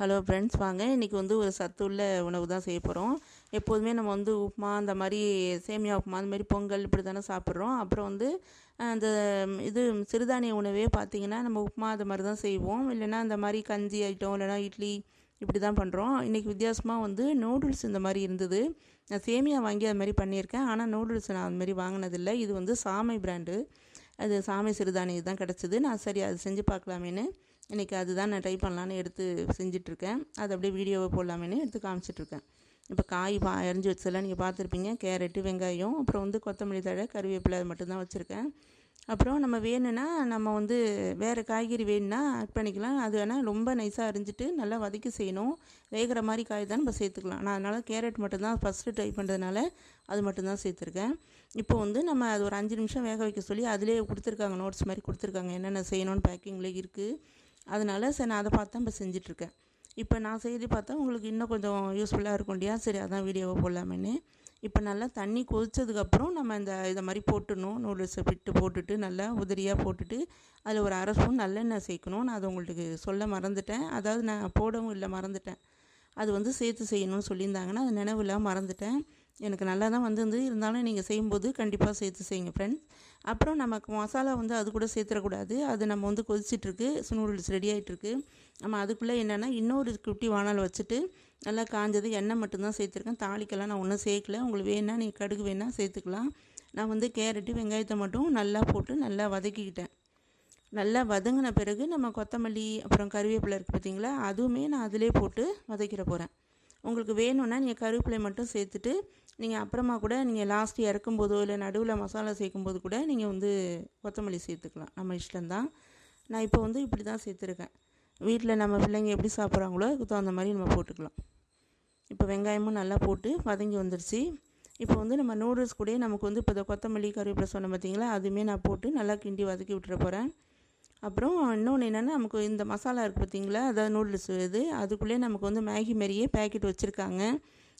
Hello friends வாங்க. இன்றைக்கி வந்து ஒரு சத்துள்ள உணவு தான் செய்ய போகிறோம் எப்போதுமே நம்ம வந்து உப்புமா அந்த மாதிரி சேமியா உப்புமா அந்த மாதிரி பொங்கல் இப்படி தானே சாப்பிட்றோம். அப்புறம் வந்து அந்த இது சிறுதானிய உணவே பார்த்திங்கன்னா நம்ம உப்புமா அது மாதிரி தான் செய்வோம். இல்லைன்னா அந்த மாதிரி கஞ்சி ஐட்டம் இல்லைனா இட்லி இப்படி தான் பண்ணுறோம் இன்றைக்கி வித்தியாசமாக வந்து நூடுல்ஸ் இந்த மாதிரி இருந்தது. நான் சேமியா வாங்கி அது மாதிரி பண்ணியிருக்கேன். ஆனால் நூடுல்ஸ் நான் அது மாதிரி வாங்கினதில்லை. இது வந்து சாமை பிராண்டு. அது சாமை சிறுதானியம் தான் கிடச்சிது. நான் சரி அது செஞ்சு பார்க்கலாமேன்னு இன்றைக்கி அதுதான் நான் ட்ரை பண்ணலான்னு எடுத்து செஞ்சிட்ருக்கேன். அது அப்படியே வீடியோவை போடலாமேன்னு எடுத்து காமிச்சிட்ருக்கேன். இப்போ காய் பா அரிஞ்சு வச்சதெல்லாம் நீங்கள் பார்த்துருப்பீங்க. கேரட்டு வெங்காயம் அப்புறம் வந்து கொத்தமல்லி தழை கருவேப்பிலை அது மட்டும்தான் வச்சுருக்கேன். அப்புறம் நம்ம வேணும்னா நம்ம வந்து வேறு காய்கறி வேணும்னா ஆட் பண்ணிக்கலாம். அது வேணால் ரொம்ப நைஸாக அரிஞ்சிட்டு நல்லா வதக்கி செய்யணும். வேகிற மாதிரி காய் தான் நம்ம சேர்த்துக்கலாம். நான் அதனால் கேரட் மட்டும்தான் ஃபஸ்ட்டு ட்ரை பண்ணுறதுனால அது மட்டும்தான் சேர்த்துருக்கேன். இப்போ வந்து நம்ம அது ஒரு அஞ்சு நிமிஷம் வேக வைக்க சொல்லி அதிலே கொடுத்துருக்காங்க நோட்ஸ் மாதிரி கொடுத்துருக்காங்க. என்னென்ன செய்யணும்னு பேக்கிங்கில் இருக்குது அதனால் சரி நான் அதை பார்த்து தான் இப்போ செஞ்சிட்ருக்கேன். இப்போ நான் செய்து பார்த்தா உங்களுக்கு இன்னும் கொஞ்சம் யூஸ்ஃபுல்லாக இருக்கும் இல்லையா? சரி அதான் வீடியோவை போடலாமேன்னு. இப்போ நல்லா தண்ணி கொதித்ததுக்கப்புறம் நம்ம இந்த இதை மாதிரி போட்டுடணும். நூடுல்ஸை விட்டு போட்டுட்டு நல்லா உதிரியாக போட்டுட்டு அதில் ஒரு அரை ஸ்பூன் நல்லெண்ணெய் சேர்க்கணும். நான் அதை உங்களுக்கு சொல்ல மறந்துட்டேன். அதாவது நான் போடவும் இல்லை மறந்துட்டேன். அது வந்து சேர்த்து செய்யணும்னு சொல்லியிருந்தாங்கன்னா அது நினைவில் மறந்துட்டேன். எனக்கு நல்லா தான் வந்துருந்து இருந்தாலும் நீங்கள் செய்யும்போது கண்டிப்பாக சேர்த்து செய்யுங்க ஃப்ரெண்ட்ஸ் அப்புறம் நமக்கு மசாலா வந்து அது கூட சேர்த்துடக்கூடாது. அது நம்ம வந்து கொதிச்சிட்ருக்கு நூடுல்ஸ் ரெடி ஆகிட்டுருக்கு நம்ம அதுக்குள்ளே என்னென்னா இன்னொரு குட்டி வானல் வச்சுட்டு நல்லா காஞ்சது எண்ணெய் மட்டும்தான் சேர்த்துருக்கேன். தாளிக்கெல்லாம் நான் ஒன்றும் சேர்க்கல. உங்களுக்கு வேணால் நீங்கள் கடுகு வேணால் சேர்த்துக்கலாம். நான் வந்து கேரட்டு வெங்காயத்தை மட்டும் நல்லா போட்டு நல்லா வதக்கிக்கிட்டேன். நல்லா வதங்கின பிறகு நம்ம கொத்தமல்லி அப்புறம் கருவேப்பிலை இருக்குது பார்த்திங்களா அதுவுமே நான் அதிலே போட்டு வதக்கிற போகிறேன் உங்களுக்கு வேணும்னா நீங்கள் கருவேப்பிலை மட்டும் சேர்த்துட்டு நீங்கள் அப்புறமா கூட நீங்கள் லாஸ்ட் இறக்கும்போதோ இல்லை நடுவில் மசாலா சேர்க்கும்போது கூட நீங்கள் வந்து கொத்தமல்லி சேர்த்துக்கலாம். நம்ம இஷ்டம்தான். நான் இப்போ வந்து இப்படி தான் சேர்த்துருக்கேன். வீட்டில் நம்ம பிள்ளைங்க எப்படி சாப்பிட்றாங்களோ அதுக்கு தகுந்த மாதிரி நம்ம போட்டுக்கலாம். இப்போ வெங்காயமும் நல்லா போட்டு வதங்கி வந்துருச்சு. இப்போ வந்து நம்ம நூடுல்ஸ் கூட நமக்கு வந்து இப்போ கொத்தமல்லி கருவேப்பிலை சொன்ன பார்த்தீங்களா அதுவுமே நான் போட்டு நல்லா கிண்டி வதக்கி விட்டுற போகிறேன் அப்புறம் இன்னொன்று என்னென்னா நமக்கு இந்த மசாலா இருக்குது பார்த்தீங்களா அதாவது நூடுல்ஸ் இது அதுக்குள்ளே நமக்கு வந்து மேகி மாரியே பேக்கெட் வச்சுருக்காங்க.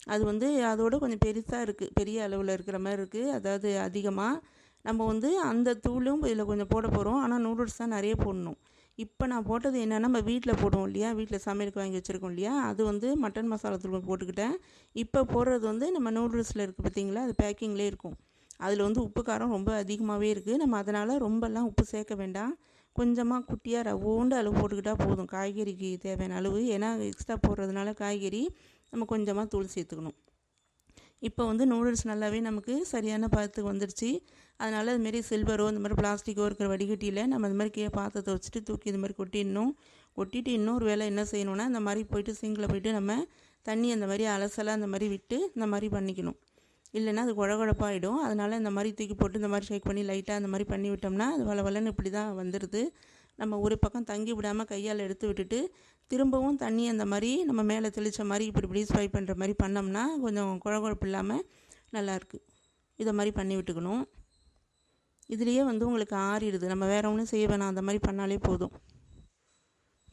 அது வந்து அதோட கொஞ்சம் பெருசாக இருக்குது பெரிய அளவில் இருக்கிற மாதிரி இருக்குது அதாவது அதிகமாக நம்ம வந்து அந்த தூளும் இதில் கொஞ்சம் போட போகிறோம் ஆனால் நூடுல்ஸ் தான் நிறைய போடணும். இப்போ நான் போட்டது என்னென்னா நம்ம வீட்டில் போடுவோம் இல்லையா? வீட்டில் சமையலுக்கு வாங்கி வச்சுருக்கோம் இல்லையா? அது வந்து மட்டன் மசாலா தூள் போட்டுக்கிட்டேன். இப்போ போடுறது வந்து நம்ம நூடுல்ஸில் இருக்குது பார்த்திங்களா அது பேக்கிங்லேயே இருக்கும். அதில் வந்து உப்பு காரம் ரொம்ப அதிகமாகவே இருக்குது நம்ம அதனால் ரொம்பலாம் உப்பு சேர்க்க வேண்டாம். கொஞ்சமாக குட்டியாக ரவோண்டு அளவு போட்டுக்கிட்டால் போதும். காய்கறிக்கு தேவையான அளவு. ஏன்னா எக்ஸ்ட்ரா போடுறதுனால காய்கறி நம்ம கொஞ்சமாக தூள் சேர்த்துக்கணும். இப்போ வந்து நூடுல்ஸ் நல்லாவே நமக்கு சரியான பதத்துக்கு வந்துடுச்சு அதனால் அதுமாரி சில்வரோ இந்த மாதிரி பிளாஸ்டிக்கோ இருக்கிற வடிகட்டியில் நம்ம இந்த மாதிரி கீழே பாத்திரத்தை வச்சுட்டு தூக்கி இது மாதிரி கொட்டிடணும். கொட்டிட்டு இன்னொரு வேலை என்ன செய்யணும்னா இந்த மாதிரி போயிட்டு சிங்கில் போயிட்டு நம்ம தண்ணி அந்த மாதிரி அலசலாக அந்த மாதிரி விட்டு இந்த மாதிரி பண்ணிக்கணும். இல்லைன்னா அது குழகுழப்பாகிடும் அதனால் இந்த மாதிரி தூக்கி போட்டு இந்த மாதிரி ஷேக் பண்ணி லைட்டாக அந்த மாதிரி பண்ணி விட்டோம்னா அது வள வளன்னு இப்படி தான் வந்துடுது நம்ம ஒரு பக்கம் தங்கி விடாமல் கையால் எடுத்து விட்டுட்டு திரும்பவும் தண்ணி அந்த மாதிரி நம்ம மேலே தெளித்த மாதிரி இப்படி இப்படி ஃப்ரை பண்ணுற மாதிரி பண்ணோம்னா கொஞ்சம் குழகுழப்பு இல்லாமல் நல்லாயிருக்கு இதை மாதிரி பண்ணி விட்டுக்கணும். இதுலேயே வந்து உங்களுக்கு ஆறிடுது. நம்ம வேறு ஒன்றும் செய்ய வேணாம். அந்த மாதிரி பண்ணாலே போதும்.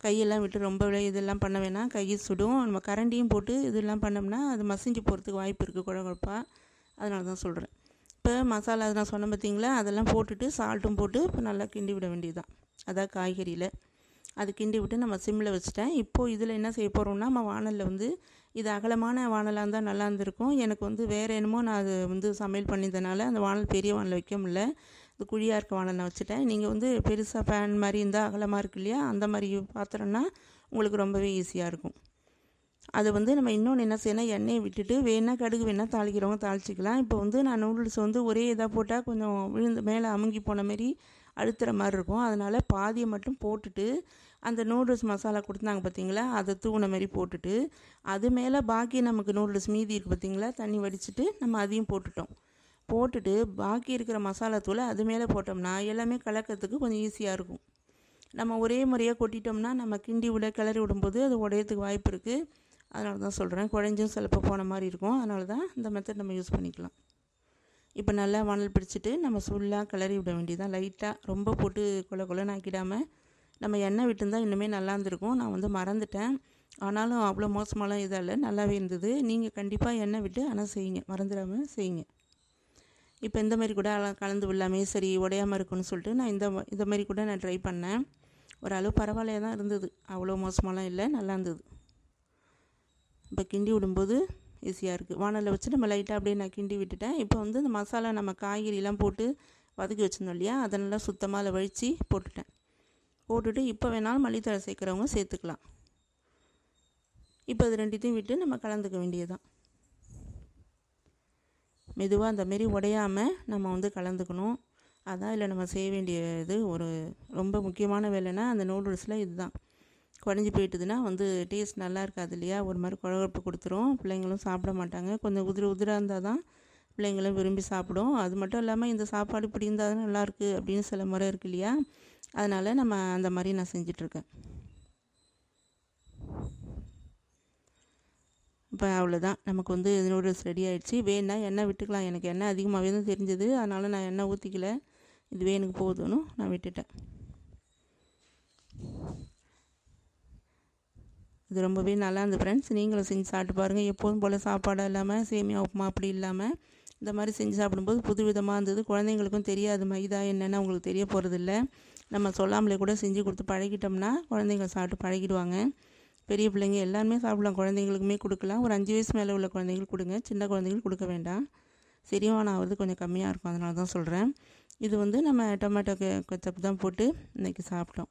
கையெல்லாம் விட்டு ரொம்ப இதெல்லாம் பண்ண வேணாம். கை சுடும். நம்ம கரண்டியும் போட்டு இதெல்லாம் பண்ணோம்னா அது மசிஞ்சு போகிறதுக்கு வாய்ப்பு இருக்குது குழகுழப்பாக அதனால தான் சொல்கிறேன் இப்போ மசாலா நான் சொன்னேன் பார்த்தீங்களா அதெல்லாம் போட்டுட்டு சால்ட்டும் போட்டு இப்போ நல்லா கிண்டி விட வேண்டியதுதான். அதான் காய்கறியில். அது கிண்டி விட்டு நம்ம சிம்மில் வச்சுட்டேன். இப்போது இதில் என்ன செய்ய போகிறோம்னா நம்ம வானலில் வந்து இது அகலமான வானலாக இருந்தால் நல்லா இருந்திருக்கும். எனக்கு வந்து வேறு என்னமோ நான் அது வந்து சமையல் பண்ணியிருந்தனால அந்த வானல் பெரிய வானல் வைக்க முடியல. இது குழியாக இருக்க வானல் நான் வச்சுட்டேன். நீங்கள் வந்து பெருசாக ஃபேன் மாதிரி இருந்தால் அகலமாக இருக்கு இல்லையா? அந்த மாதிரி பாத்திரம்னா உங்களுக்கு ரொம்பவே ஈஸியாக இருக்கும். அதை வந்து நம்ம இன்னொன்று என்ன செய்யணும் எண்ணெயை விட்டுட்டு வேணால் கடுகு வேணால் தாளிக்கிறவங்க தாளிச்சிக்கலாம். இப்போ வந்து நான் நூடுல்ஸ் வந்து ஒரே இதாக போட்டால் கொஞ்சம் விழுந்து மேலே அமுங்கி போன மாரி அழுத்துற மாதிரி இருக்கும். அதனால் பாதியை மட்டும் போட்டுட்டு அந்த நூடுல்ஸ் மசாலா கொடுத்தாங்க பார்த்தீங்களா அதை தூண மாரி போட்டுட்டு அது மேலே பாக்கி நமக்கு நூடுல்ஸ் மீதி இருக்குது பார்த்தீங்களா தண்ணி வடிச்சிட்டு நம்ம அதையும் போட்டுட்டோம். போட்டுட்டு பாக்கி இருக்கிற மசாலா தூளை அது மேலே போட்டோம்னா எல்லாமே கலக்கிறதுக்கு கொஞ்சம் ஈஸியாக இருக்கும். நம்ம ஒரே முறையாக கொட்டிட்டோம்னா நம்ம கிண்டி விட கிளறி விடும்போது அது உடையத்துக்கு வாய்ப்பு இருக்குது அதனால தான் சொல்கிறேன் குழஞ்சும் சிலப்போ போன மாதிரி இருக்கும். அதனால தான் இந்த மெத்தட் நம்ம யூஸ் பண்ணிக்கலாம். இப்போ நல்லா வானல் பிடிச்சிட்டு நம்ம ஃபுல்லாக கிளறி விட வேண்டியதான் லைட்டாக ரொம்ப போட்டு கொல கொலன்னு ஆக்கிடாமல் நம்ம எண்ணெய் விட்டுருந்தால் இன்னுமே நல்லா இருந்திருக்கும். நான் வந்து மறந்துட்டேன். ஆனாலும் அவ்வளோ மோசமாலாம் இதாக இல்லை. நல்லாவே இருந்தது. நீங்கள் கண்டிப்பாக எண்ணெய் விட்டு ஆனால் செய்யுங்க. மறந்துடாமல் செய்யுங்க. இப்போ இந்த மாதிரி கூட கலந்து விடலாமே. சரி உடையாமல் இருக்குன்னு சொல்லிட்டு நான் இந்த இந்த மாதிரி கூட நான் ட்ரை பண்ணேன். ஓரளவு பரவாயில்லையாக தான் இருந்தது. அவ்வளோ மோசமாலாம் இல்லை. நல்லா இருந்தது. இப்போ கிண்டி விடும்போது ஈஸியாக இருக்குது வானலில் வச்சு நம்ம லைட்டாக அப்படியே நான் கிண்டி விட்டுட்டேன். இப்போ வந்து இந்த மசாலா நம்ம காய்கறிலாம் போட்டு வதக்கி வச்சுருந்தோம் இல்லையா? அதை நல்லா சுத்தமாக அதில் வழித்து போட்டுட்டேன். போட்டுட்டு இப்போ வேணாலும் மல்லித்தழை சேர்க்குறவங்க சேர்த்துக்கலாம். இப்போ அது ரெண்டுத்தையும் விட்டு நம்ம கலந்துக்க வேண்டியதுதான். மெதுவாக அந்த மாரி உடையாமல் நம்ம வந்து கலந்துக்கணும். அதான் இல்லை நம்ம செய்ய வேண்டிய இது. ஒரு ரொம்ப முக்கியமான வேலைன்னா அந்த நூடுல்ஸில் இதுதான். குழஞ்சி போயிட்டுதுன்னா வந்து டேஸ்ட் நல்லா இருக்காது இல்லையா? ஒரு மாதிரி குழகுழப்பு கொடுத்துரும். பிள்ளைங்களும் சாப்பிட மாட்டாங்க. கொஞ்சம் உதிர உதிராக இருந்தால் தான் பிள்ளைங்களும் விரும்பி சாப்பிடும். அது மட்டும் இல்லாமல் இந்த சாப்பாடு இப்படி இருந்தால் தான் நல்லாயிருக்கு அப்படின்னு சில முறை இருக்கு இல்லையா? அதனால் நம்ம அந்த மாதிரி நான் செஞ்சிட்ருக்கேன். இப்போ அவ்வளோதான் நமக்கு வந்து நூடுல்ஸ் ரெடி ஆகிடுச்சு வேணா எண்ணெய் விட்டுக்கலாம். எனக்கு எண்ணெய் அதிகமாகவே தான் தெரிஞ்சது. அதனால் நான் எண்ணெய் ஊற்றிக்கல இதுவே எனக்கு போதும்னு நான் விட்டுட்டேன். இது ரொம்பவே நல்லா இருந்தது ஃப்ரெண்ட்ஸ் நீங்களும் செஞ்சு சாப்பிட்டு பாருங்கள் எப்போதும் போல் சாப்பாடு இல்லாமல் சேமியா உப்புமா அப்படி இல்லாமல் இந்த மாதிரி செஞ்சு சாப்பிடும்போது புது விதமாக இருந்தது. குழந்தைங்களுக்கும் தெரியாது மைதா என்னென்னு அவங்களுக்கு தெரிய போகிறதில்ல நம்ம சொல்லாமலே கூட செஞ்சு கொடுத்து பழகிட்டோம்னா குழந்தைங்க சாப்பிட்டு பழகிடுவாங்க. பெரிய பிள்ளைங்க எல்லாருமே சாப்பிடலாம். குழந்தைங்களுக்குமே கொடுக்கலாம். ஒரு அஞ்சு வயசு மேலே உள்ள குழந்தைங்களுக்கு கொடுங்க. சின்ன குழந்தைங்களுக்கு கொடுக்க வேண்டாம். செரிமானம் ஆகிறது கொஞ்சம் கம்மியாக இருக்கும். அதனால தான் சொல்கிறேன் இது வந்து நம்ம டொமேட்டோ கெச்சப் தான் போட்டு இன்றைக்கி சாப்பிட்டோம்.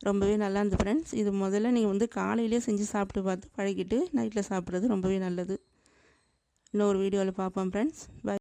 ரொம்பவே நல்லா இருந்தது ஃப்ரெண்ட்ஸ் இது முதல்ல நீங்கள் வந்து காலையிலே செஞ்சு சாப்பிட்டு பார்த்து பழகிட்டு நைட்டில் சாப்பிட்றது ரொம்பவே நல்லது. இன்னொரு வீடியோவில் பார்ப்போம் ஃப்ரெண்ட்ஸ் பை